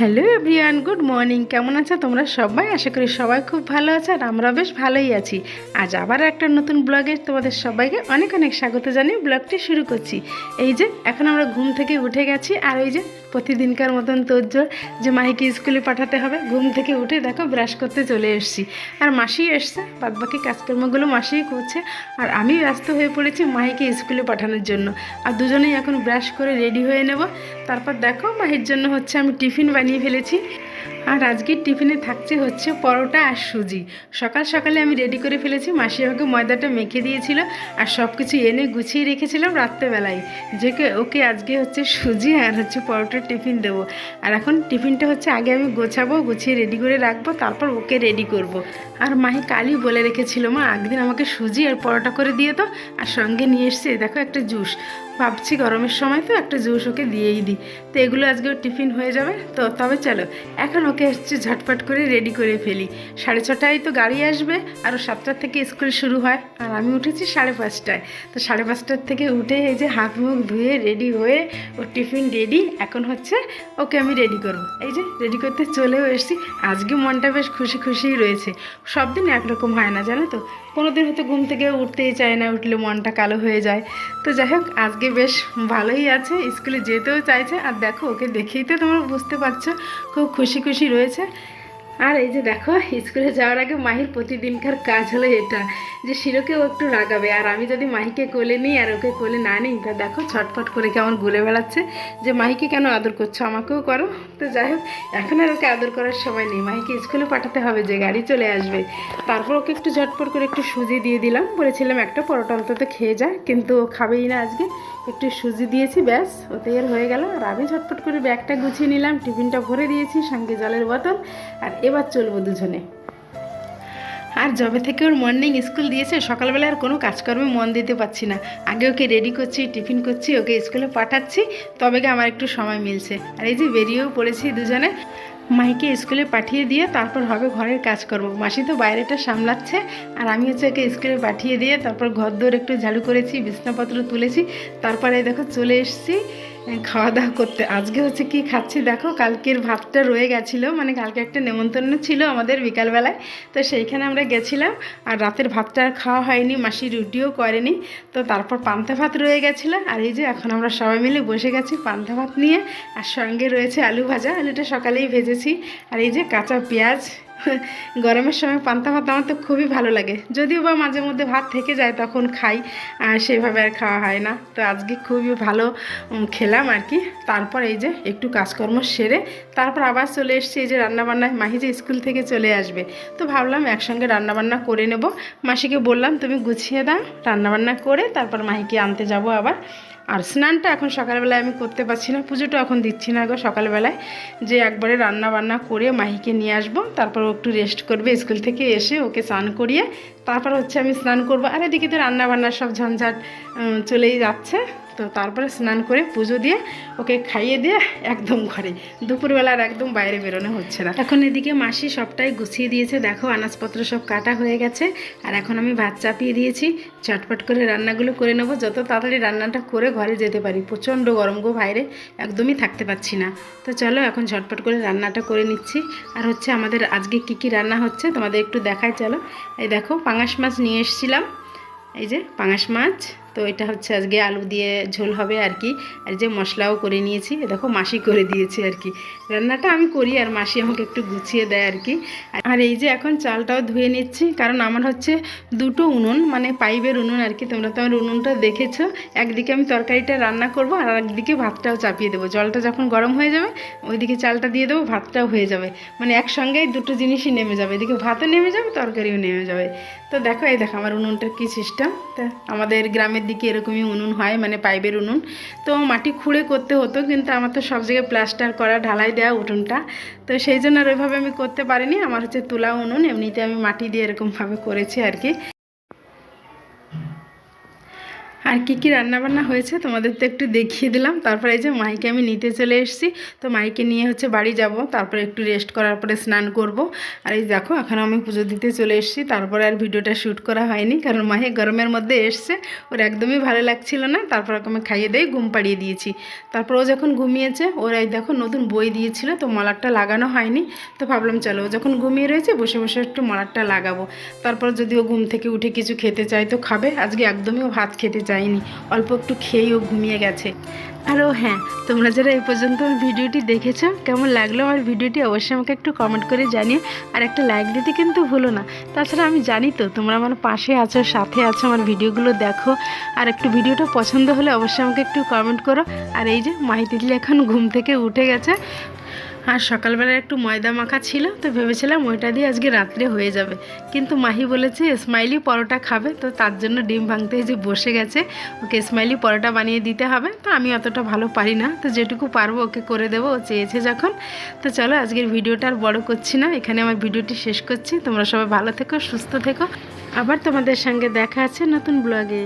Hello everyone, good morning. কেমন আছো তোমরা সবাই? আশা করি সবাই খুব ভালো আছো আর আমরা বেশ ভালোই আছি। আজ আবার একটা নতুন ব্লগে তোমাদের সবাইকে অনেক অনেক স্বাগত জানিয়ে ব্লগটি শুরু করছি। এই যে, এখন আমরা ঘুম থেকে উঠে গেছি আর ওই যে, প্রতিদিনকার মতন তোরজোর যে মাহিকে স্কুলে পাঠাতে হবে, ঘুম থেকে উঠে দেখো ব্রাশ করতে চলে এসেছি। আর মাসি এসছে বাদ বাকি কাজকর্মগুলো মাসিই করছে আর আমি ব্যস্ত হয়ে পড়েছি মাহিকে স্কুলে পাঠানোর জন্য। আর দুজনেই এখন ব্রাশ করে রেডি হয়ে নেব। তারপর দেখো মাহির জন্য হচ্ছে আমি টিফিন বানিয়ে ফেলেছি। আর আজকের টিফিনে থাকছে হচ্ছে পরোটা আর সুজি। সকাল সকালে আমি রেডি করে ফেলেছি। মাসি আমাকে ময়দাটা মেখে দিয়েছিল আর সব কিছু এনে গুছিয়ে রেখেছিলাম রাত্রেবেলায়। যে ওকে আজকে হচ্ছে সুজি আর হচ্ছে পরোটার টিফিন দেবো। আর এখন টিফিনটা হচ্ছে আগে আমি গোছাবো, গুছিয়ে রেডি করে রাখব, তারপর ওকে রেডি করব। আর মাহি কালই বলে রেখেছিল, মা একদিন আমাকে সুজি আর পরোটা করে দিয়ে তো আর সঙ্গে নিয়ে এসছে, দেখো একটা জুস। ভাবছি গরমের সময় তো একটা জুস ওকে দিয়েই দিই। তো এগুলো আজকে টিফিন হয়ে যাবে। তো তবে চলো, এখন ওকে হচ্ছে ঝটপট করে রেডি করে ফেলি। সাড়ে ছটায় তো গাড়ি আসবে, আর সাতটার থেকে স্কুল শুরু হয়, আর আমি উঠেছি সাড়ে পাঁচটায়। তো সাড়ে পাঁচটার থেকে উঠে এই যে হাত মুখ ধুয়ে রেডি হয়ে ওর টিফিন রেডি এখন হচ্ছে ওকে আমি রেডি করব। এই যে রেডি করতে চলেও এসেছি, আজকে মনটা বেশ খুশি খুশিই রয়েছে। সব দিন একরকম হয় না, জানো তো? কোনো দিন হয়তো ঘুম থেকে উঠতেই চায় না, উঠলে মনটা কালো হয়ে যায়। তো যাই হোক, আজকে বেশ ভালোই আছে, স্কুলে যেতেও চাইছে। আর দেখো, ওকে দেখেই তো তোমরা বুঝতে পারছ। খুব খুশি খুশি রয়েছে। আর এই যে দেখো, স্কুলে যাওয়ার আগে মাহির প্রতিদিনকার কাজ হলো এটা, যে শিরোকেও একটু রাগাবে। আর আমি যদি মাহিকে কোলে নিই আর ওকে কোলে না নিই, তা দেখো ছটফট করে কেমন ঘুরে বেড়াচ্ছে যে, মাহিকে কেন আদর করছ? আমাকেও করো। তো যাই হোক, এখন আর ওকে আদর করার সময় নেই। মাহিকে স্কুলে পাঠাতে হবে যে, গাড়ি চলে আসবে। তারপর ওকে একটু ঝটপট করে একটু সুজি দিয়ে দিলাম। বলেছিলাম একটা পরোটা অন্তত খেয়ে যা, কিন্তু ও খাবেই না আজকে। একটু সুজি দিয়েছি, ব্যাস, ওতেই আর হয়ে গেল। আর আমি ঝটপট করে ব্যাগটা গুছিয়ে নিলাম, টিফিনটা ভরে দিয়েছি, সঙ্গে জলের বোতল। আর এবার চলবো দুজনে। আর যবে থেকে ওর মর্নিং স্কুল দিয়েছে, সকালবেলা আর কোনো কাজকর্মে মন দিতে পারছি না। আগে ওকে রেডি করছি টিফিন করছি, ওকে স্কুলে পাঠাচ্ছি তবে গিয়ে আমার একটু সময় মিলছে। আর এই যে বেরিয়েও পড়েছি দুজনে। মাইকে স্কুলে পাঠিয়ে দিয়ে তারপর হবে ঘরের কাজ করব মাসি তো বাইরেটা সামলাচ্ছে, আর আমি হচ্ছে ওকে স্কুলে পাঠিয়ে দিয়ে তারপর ঘর দৌড় একটু ঝাড়ু করেছি, বিছনাপত্র তুলেছি, তারপরে দেখো চলে এসেছি খাওয়া দাওয়া করতে। আজকে হচ্ছে কি খাচ্ছি দেখো, কালকের ভাতটা রয়ে গেছিল মানে কালকে একটা নেমন্তন্ন ছিল আমাদের বিকালবেলায়, তো সেইখানে আমরা গেছিলাম, আর রাতের ভাতটা আর খাওয়া হয়নি, মাসি রুটিও করেনি, তো তারপর পান্তা ভাত রয়ে গেছিল, আর এই যে এখন আমরা সবাই মিলে বসে গেছি পান্তা ভাত নিয়ে, আর সঙ্গে রয়েছে আলু ভাজা, আলুটা সকালেই ভেজেছি। আর এই যে কাঁচা পেঁয়াজ, গরমের সময় পান্তা ভাত আমার তো খুবই ভালো লাগে। যদিও বা মাঝে মধ্যে ভাত থেকে যায়, তখন খাই, আর সেভাবে আর খাওয়া হয় না। তো আজকে খুবই ভালো খেলাম আর কি। তারপর এই যে একটু কাজকর্ম সেরে, তারপর আবার চলে এসেছি এই যে রান্নাবান্নায়। মাহি যে স্কুল থেকে চলে আসবে। তো ভাবলাম একসঙ্গে রান্নাবান্না করে নেব। মাসিকে বললাম, তুমি গুছিয়ে দাও, রান্নাবান্না করে তারপর মাহিকে আনতে যাব আবার। আর স্নানটা এখন সকালবেলায় আমি করতে পারছি না, পুজোটা এখন দিচ্ছি না গো সকালবেলায়। যে একবারে রান্না বান্না করে মাহিকে নিয়ে আসব, তারপর একটু রেস্ট করবে স্কুল থেকে এসে ওকে স্নান করিয়ে, তারপর হচ্ছে আমি স্নান করব। আর এদিকে তো রান্না বান্নার সব ঝঞ্ঝাট চলেই যাচ্ছে। তো তারপরে স্নান করে পুজো দিয়ে ওকে খাইয়ে দিয়ে একদম ঘরে। দুপুরবেলার একদম বাইরে বেরোনো হচ্ছে না। এখন এদিকে মাসি সবটাই গুছিয়ে দিয়েছে। দেখো আনাজপত্র সব কাটা হয়ে গেছে। আর এখন আমি ভাত চাপিয়ে দিয়েছি। চটপট করে রান্নাগুলো করে নেব। যত তাড়াতাড়ি রান্নাটা করে ঘরে যেতে পারি। প্রচণ্ড গরম গো বাইরে একদমই থাকতে পারছি না। তো চলো এখন ঝটপট করে রান্নাটা করে নিচ্ছি। আর হচ্ছে আমাদের আজকে কি কি রান্না হচ্ছে তোমাদের একটু দেখাই চলো। এই দেখো পাঙাশ মাছ নিয়ে এসেছিলাম। এই যে পাঙাশ মাছ তো এটা হচ্ছে আজকে আলু দিয়ে ঝোল হবে আর কি। আর যে মশলাও করে নিয়েছি দেখো মাসি করে দিয়েছে আর কি। রান্নাটা আমি করি আর মাসি আমাকে একটু গুছিয়ে দেয় আর কি। আর এই যে এখন চালটাও ধুয়ে নিচ্ছি, কারণ আমার হচ্ছে দুটো উনুন মানে পাইপের উনুন আর কি। তোমরা তো আমার উনুনটা দেখেছ, একদিকে আমি তরকারিটা রান্না করব আর একদিকে ভাতটাও চাপিয়ে দেবো। জলটা যখন গরম হয়ে যাবে, ওইদিকে চালটা দিয়ে দেবো, ভাতটাও হয়ে যাবে। মানে একসঙ্গেই দুটো জিনিসই নেমে যাবে। এদিকে ভাতও নেমে যাবে, তরকারিও নেমে যাবে। তো দেখো, এই দেখো আমার উনুনটার কী সিস্টেম তা আমাদের গ্রামের দিকে এরকমই উনুন হয় মানে পাইপের উনুন। তো মাটি খুঁড়ে করতে হতো, কিন্তু আমার তো সব জায়গায় প্লাস্টার করা, ঢালাই দেওয়া উঠোনটা তো সেই জন্য আর ওইভাবে আমি করতে পারিনি। আমার হচ্ছে তুলা উনুন, এমনিতে আমি মাটি দিয়ে এরকমভাবে করেছি আর কি। আর কী কী রান্না বান্না হয়েছে তোমাদের তো একটু দেখিয়ে দিলাম। তারপরে এই যে মাইকে আমি নিতে চলে এসেছি। তো মাইকে নিয়ে হচ্ছে বাড়ি যাব। তারপরে একটু রেস্ট করার পরে স্নান করব। আর এই দেখো এখন আমি পুজো দিতে চলে এসেছি। তারপরে আর ভিডিওটা শ্যুট করা হয়নি, কারণ মাহে গরমের মধ্যে এসছে। ওর একদমই ভালো লাগছিল না। তারপর ওকে আমি খাইয়ে দিয়ে ঘুম পাড়িয়ে দিয়েছি। তারপর ও যখন ঘুমিয়েছে, ওর এই দেখো নতুন বই দিয়েছিল, তো মলারটা লাগানো হয়নি। তো ভাবলাম, চলো ও যখন ঘুমিয়ে রয়েছে, বসে বসে একটু মলারটা লাগাবো। তারপর যদি ও ঘুম থেকে উঠে কিছু খেতে চায়, তো খাবে। আজকে একদমই ও ভাত খেতে চায়নি অল্প একটু খেয়েই ও ঘুমিয়ে গেছে। আর ও হ্যাঁ তোমরা যারা এই পর্যন্ত আমার ভিডিওটি দেখেছ, কেমন লাগল আমার ভিডিওটি অবশ্যই আমাকে একটু কমেন্ট করে জানিও, আর একটা লাইক দিতে কিন্তু ভুলো না। তাছাড়া আমি জানি তো, তোমরা আমার পাশে আছো, সাথে আছো, আমার ভিডিওগুলো দেখো, আর একটু ভিডিওটা পছন্দ হলে অবশ্যই আমাকে একটু কমেন্ট করো। আর এই যে মাহি তিতলি এখন ঘুম থেকে উঠে গেছে আর সকালবেলা একটু ময়দা মাখা ছিল, তো ভেবেছিলাম ওইটা দিয়ে আজকে রাত্রে হয়ে যাবে। কিন্তু মাহি বলেছে, স্মাইলি পরোটা খাবে। তো তার জন্য ডিম ভাঙতে যে বসে গেছে, ওকে স্মাইলি পরোটা বানিয়ে দিতে হবে। তো আমি অতটা ভালো পারি না, তো যেটুকু পারব ওকে করে দেবো, ও চেয়েছে যখন। তো চলো, আজকের ভিডিওটা আর বড় করছি না, এখানে আমার ভিডিওটি শেষ করছি। তোমরা সবাই ভালো থেকো, সুস্থ থেকো। আবার তোমাদের সঙ্গে দেখা আছে নতুন ব্লগে।